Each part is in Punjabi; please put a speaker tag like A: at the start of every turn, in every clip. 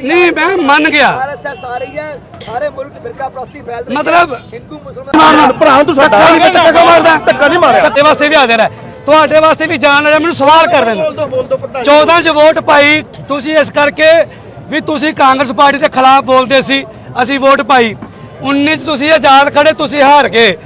A: ਨਹੀਂ ਮੈਂ ਮੰਨ ਗਿਆ।
B: ਆਰਐਸਐਸ ਆ ਰਹੀ ਹੈ। ਸਾਰੇ ਮੁਲਕ ਫਿਰਕਾ ਪ੍ਰਸਤੀ ਫੈਲ ਰਹੀ ਹੈ।
A: ਮਤਲਬ
B: ਹਿੰਦੂ ਮੁਸਲਮਾਨ
A: ਮਾਰਨਾ
C: ਭਰਾ ਤੂੰ ਸਾਡਾ
A: ਧੱਕਾ ਨਹੀਂ ਧੱਕਾ ਮਾਰਦਾ।
C: ਧੱਕਾ ਨਹੀਂ ਮਾਰਿਆ।
A: ਧੱਕੇ ਵਾਸਤੇ ਵੀ ਹਾਜ਼ਰ ਹੈ ਤੁਹਾਡੇ ਵਾਸਤੇ ਵੀ ਜਾਣ ਵਾਲਾ ਮੈਨੂੰ ਸਵਾਲ ਕਰ ਦੇਣਾ।
C: ਬੋਲ ਦੋ ਬੋਲ ਦੋ ਪ੍ਰਧਾਨ
A: 14 ਚ ਵੋਟ ਪਾਈ। ਤੁਸੀਂ ਇਸ ਕਰਕੇ ਵੀ ਤੁਸੀਂ ਕਾਂਗਰਸ ਪਾਰਟੀ ਦੇ ਖਿਲਾਫ ਬੋਲਦੇ ਸੀ। ਅਸੀਂ ਵੋਟ ਪਾਈ। 19 ਚ ਤੁਸੀਂ ਆਜ਼ਾਦ ਖੜੇ ਤੁਸੀਂ ਹਾਰ ਗਏ।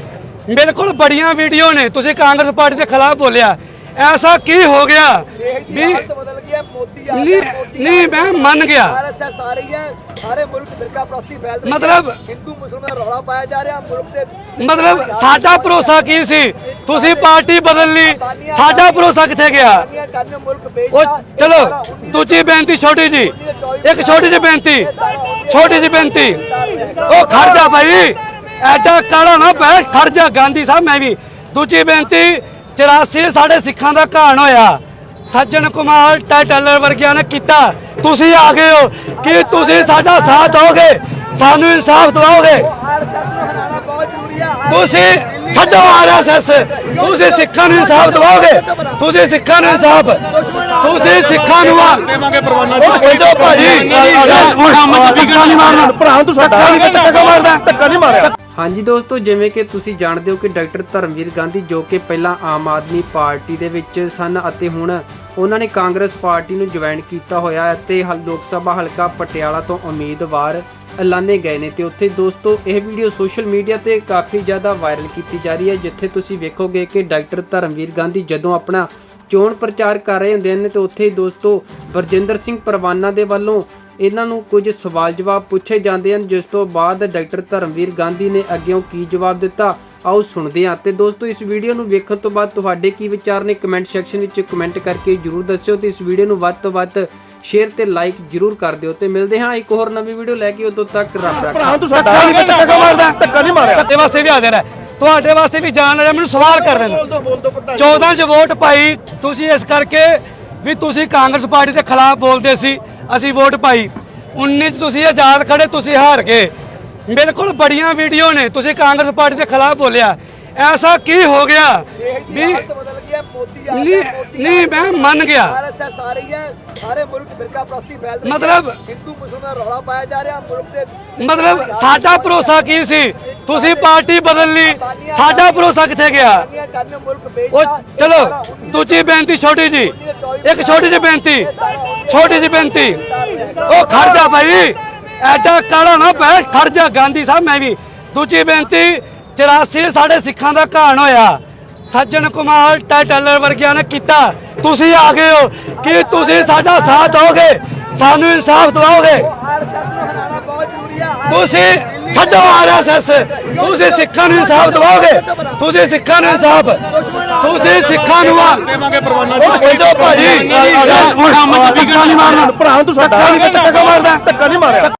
A: ਮੇਰੇ ਕੋਲ ਬੜੀਆਂ ਵੀਡੀਓ ਨੇ। ਤੁਸੀਂ ਕਾਂਗਰਸ ਪਾਰਟੀ ਦੇ ਖਿਲਾਫ ਬੋਲਿਆ। ਐਸਾ ਕੀ ਹੋ ਗਿਆ? ਵੀ
B: ਬਦਲ ਮੋਦੀ ਆ
A: ਨਹੀਂ ਮੈਂ ਮੰਨ ਗਿਆ।
B: ਆਰਐਸਐਸ ਆ ਰਹੀ ਹੈ ਸਾਰੇ ਮੁਲਕ ਫਿਰਕਾ ਪ੍ਰਸਤੀ ਫੈਲ ਰਹੀ ਹੈ।
A: ਮਤਲਬ-
B: ਹਿੰਦੂ ਮੁਸਲਮਾਨ ਰੌਲਾ ਪਾਇਆ ਜਾ ਰਿਹਾ ਮੁਲਕ ਦੇ
A: ਮਤਲਬ ਸਾਡਾ ਭਰੋਸਾ ਕੀ ਸੀ? ਤੁਸੀਂ ਪਾਰਟੀ ਬਦਲ ਲਈ। ਸਾਡਾ ਭਰੋਸਾ ਕਿੱਥੇ ਗਿਆ? ਉਹ ਚਲੋ ਦੂਜੀ ਬੇਨਤੀ ਛੋਟੀ ਜੀ। ਇੱਕ ਛੋਟੀ ਜਿਹੀ ਬੇਨਤੀ। ਛੋਟੀ ਜਿਹੀ ਬੇਨਤੀ। ਉਹ ਖੜ ਜਾ ਭਾਈ। ਐਡਾ ਕਾਲਾ ਨਾ ਪੈ ਖੜ ਜਾ ਗਾਂਧੀ ਸਾਹਿਬ ਮੈਂ ਵੀ। ਦੂਜੀ ਬੇਨਤੀ 84 ਸਾਡੇ ਸਿੱਖਾਂ ਦਾ ਘਾਣ ਹੋਇਆ। ਸੱਜਣ ਕੁਮਾਰ ਟੈਟਲਰ ਵਰਗਿਆਂ ਨੇ ਕੀਤਾ। ਤੁਸੀਂ ਆ ਗਏ ਹੋ। ਕਿ ਤੁਸੀਂ ਸਾਡਾ ਸਾਥ ਦੋਗੇ ਸਾਨੂੰ ਇਨਸਾਫ ਦਿਵਾਓਗੇ? ਤੁਸੀਂ ਛੱਡੋ ਆਰਐਸਐਸ ਤੁਸੀਂ ਸਿੱਖਾਂ ਨੂੰ ਇਨਸਾਫ ਦਿਵਾਓਗੇ? ਤੁਸੀਂ ਸਿੱਖਾਂ ਨੂੰ ਇਨਸਾਫ। ਤੁਸੀਂ ਸਿੱਖਾਂ ਨੂੰ ਆ
C: ਦੇਵਾਂਗੇ ਪਰਵਾਨਾ
A: ਛੱਡੋ ਭਾਜੀ। ਮੁਹੰਮਦ ਸਿੱਖਾਂ ਨਹੀਂ ਮਾਰਨਾ।
C: ਭਰਾ ਤੂੰ ਸਾਡਾ
A: ਨਹੀਂ ਧੱਕਾ ਮਾਰਦਾ
C: ਧੱਕਾ ਨਹੀਂ ਮਾਰਿਆ।
D: ਹਾਂਜੀ ਦੋਸਤੋ, ਜਿਵੇਂ ਕਿ ਤੁਸੀਂ ਜਾਣਦੇ ਹੋ ਕਿ ਡਾਕਟਰ ਧਰਮਵੀਰ ਗਾਂਧੀ ਜੋ ਕਿ ਪਹਿਲਾਂ ਆਮ ਆਦਮੀ ਪਾਰਟੀ ਦੇ ਵਿੱਚ ਸਨ ਅਤੇ ਹੁਣ ਉਹਨਾਂ ਨੇ ਕਾਂਗਰਸ ਪਾਰਟੀ ਨੂੰ ਜੁਆਇਨ ਕੀਤਾ ਹੋਇਆ ਹੈ ਤੇ ਹਲ ਲੋਕ ਸਭਾ ਹਲਕਾ ਪਟਿਆਲਾ ਤੋਂ ਉਮੀਦਵਾਰ ਐਲਾਨੇ ਗਏ ਨੇ। ਤੇ ਉੱਥੇ ਦੋਸਤੋ, ਇਹ ਵੀਡੀਓ ਸੋਸ਼ਲ ਮੀਡੀਆ ਤੇ ਕਾਫੀ ਜ਼ਿਆਦਾ ਵਾਇਰਲ ਕੀਤੀ ਜਾ ਰਹੀ ਹੈ, ਜਿੱਥੇ ਤੁਸੀਂ ਵੇਖੋਗੇ ਕਿ ਡਾਕਟਰ ਧਰਮਵੀਰ ਗਾਂਧੀ ਜਦੋਂ ਆਪਣਾ ਚੋਣ ਪ੍ਰਚਾਰ ਕਰ ਰਹੇ ਹੁੰਦੇ ਨੇ, ਤੇ ਉੱਥੇ ਹੀ ਦੋਸਤੋ ਵਰਜਿੰਦਰ ਸਿੰਘ ਪਰਵਾਨਾ ਦੇ ਵੱਲੋਂ ਇਹਨਾਂ ਨੂੰ ਕੁਝ ਸਵਾਲ ਜਵਾਬ ਪੁੱਛੇ ਜਾਂਦੇ ਹਨ ਜਿਸ ਤੋਂ ਬਾਅਦ ਡਾਕਟਰ ਧਰਮਵੀਰ ਗਾਂਧੀ ਨੇ ਅੱਗੇੋਂ ਕੀ ਜਵਾਬ ਦਿੱਤਾ? ਆਓ ਸੁਣਦੇ ਹਾਂ। ਤੇ ਦੋਸਤੋ ਇਸ ਵੀਡੀਓ ਨੂੰ ਵੇਖਣ ਤੋਂ ਬਾਅਦ ਤੁਹਾਡੇ ਕੀ ਵਿਚਾਰ ਨੇ ਕਮੈਂਟ ਸੈਕਸ਼ਨ ਵਿੱਚ ਕਮੈਂਟ ਕਰਕੇ ਜਰੂਰ ਦੱਸਿਓ ਤੇ ਇਸ ਵੀਡੀਓ ਨੂੰ ਵੱਧ ਤੋਂ ਵੱਧ ਸ਼ੇਅਰ ਤੇ ਲਾਈਕ ਜਰੂਰ ਕਰ ਦਿਓ ਤੇ ਮਿਲਦੇ ਹਾਂ ਇੱਕ ਹੋਰ ਨਵੀਂ ਵੀਡੀਓ ਲੈ ਕੇ। ਉਦੋਂ ਤੱਕ ਰੱਬ ਰੱਖਾ।
C: ਭਰਾ ਤੂੰ ਸਾਡਾ
A: ਧੱਕਾ ਮਾਰਦਾ?
C: ਧੱਕਾ ਨਹੀਂ ਮਾਰਿਆ।
A: ਧੱਕੇ ਵਾਸਤੇ ਵੀ ਹਾਜ਼ਰ ਹੈ ਤੁਹਾਡੇ ਵਾਸਤੇ ਵੀ ਜਾਣ ਵਾਲਾ ਮੈਨੂੰ ਸਵਾਲ ਕਰ ਦੇਣਾ।
C: ਬੋਲ ਦੋ ਬੋਲ ਦੋ ਪ੍ਰਧਾਨ
A: 14 ਚ ਵੋਟ ਪਾਈ। ਤੁਸੀਂ ਇਸ ਕਰਕੇ ਵੀ ਤੁਸੀਂ ਕਾਂਗਰਸ ਪਾਰਟੀ ਦੇ ਖਿਲਾਫ ਬੋਲਦੇ ਸੀ। ਅਸੀਂ ਵੋਟ ਪਾਈ। 19 ਚ ਤੁਸੀਂ ਆਜ਼ਾਦ ਖੜੇ ਤੁਸੀਂ ਹਾਰ ਗਏ। ਮੇਰੇ ਕੋਲ ਬੜੀਆਂ ਵੀਡੀਓ ਨੇ ਤੁਸੀਂ ਕਾਂਗਰਸ ਪਾਰਟੀ ਦੇ ਖਿਲਾਫ ਬੋਲਿਆ। ਐਸਾ ਕੀ ਹੋ ਗਿਆ ਵੀ ਨਹੀਂ ਨਹੀਂ ਮੈਂ ਮੰਨ ਗਿਆ। ਮਤਲਬ-
B: ਹਿੰਦੂ ਮੁਸਲਮਾਨ ਰੌਲਾ ਪਾਇਆ ਜਾ ਰਿਹਾ ਮੁਲਕ ਦੇ
A: ਮਤਲਬ ਸਾਡਾ ਭਰੋਸਾ ਕੀ ਸੀ? ਤੁਸੀਂ ਪਾਰਟੀ ਬਦਲ ਲਈ। ਸਾਡਾ ਭਰੋਸਾ ਕਿੱਥੇ ਗਿਆ? ਉਹ ਚਲੋ ਦੂਜੀ ਬੇਨਤੀ ਛੋਟੀ ਜੀ। ਇੱਕ ਛੋਟੀ ਜਿਹੀ ਬੇਨਤੀ। ਛੋਟੀ ਜਿਹੀ ਬੇਨਤੀ। ਉਹ ਖੜ ਜਾ ਭਾਈ। ਐਡਾ ਕਾਲਾ ਨਾ ਪੈ, ਖੜ ਜਾ ਗਾਂਧੀ ਸਾਹਿਬ, ਮੈਂ ਵੀ। ਦੂਜੀ ਬੇਨਤੀ 84 ਸਾਡੇ ਸਿੱਖਾਂ ਦਾ ਘਾਣ ਹੋਇਆ। ਸੱਜਣ ਕੁਮਾਰ ਟੈਟਲਰ ਵਰਗਿਆਂ ਨੇ ਕੀਤਾ। ਤੁਸੀਂ ਆ ਗਏ ਹੋ। ਕਿ ਤੁਸੀਂ ਸਾਡਾ ਸਾਥ ਦੋਗੇ ਸਾਨੂੰ ਇਨਸਾਫ ਦਿਵਾਓਗੇ?
B: ਆਰਐਸਐਸ ਨੂੰ ਹਟਾਉਣਾ ਬਹੁਤ ਜ਼ਰੂਰੀ
A: ਤੁਸੀਂ ਛੱਡੋ ਆਰਐਸਐਸ ਤੁਸੀਂ ਸਿੱਖਾਂ ਨੂੰ ਇਨਸਾਫ ਦਿਵਾਓਗੇ? ਤੁਸੀਂ ਸਿੱਖਾਂ ਨੂੰ ਇਨਸਾਫ। ਤੁਸੀਂ ਸਿੱਖਾਂ ਨੂੰ ਆ।
C: ਦੇਵਾਂਗੇ ਪਰਵਾਨਾ
A: ਉਹ ਛੱਡੋ ਭਾਜੀ ਸਿੱਖਾਂ ਨਹੀਂ ਮਾਰਨਾ।
C: ਭਰਾ ਤੂੰ ਸਾਡਾ।
A: ਧੱਕਾ ਮਾਰਦਾ
C: ਧੱਕਾ ਨਹੀਂ ਮਾਰਿਆ।